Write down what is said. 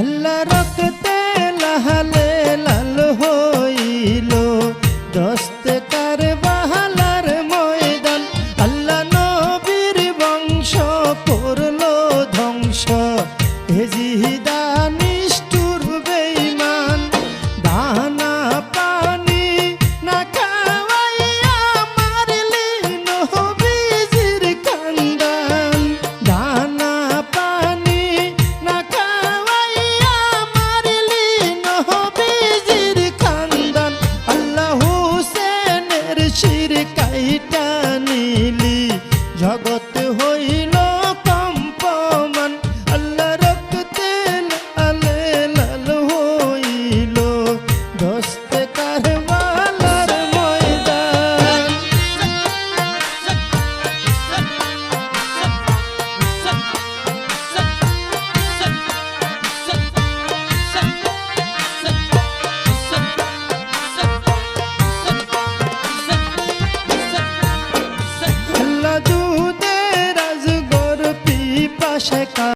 আল্লাহ রক্তে লাহালে লাল হইল। দস্তে কার বাহালার ময়দান। আল্লাহ নবীর বংশ করল ধ্বংস। হেজিদা শির কাইটা নিলি। আল্লাহ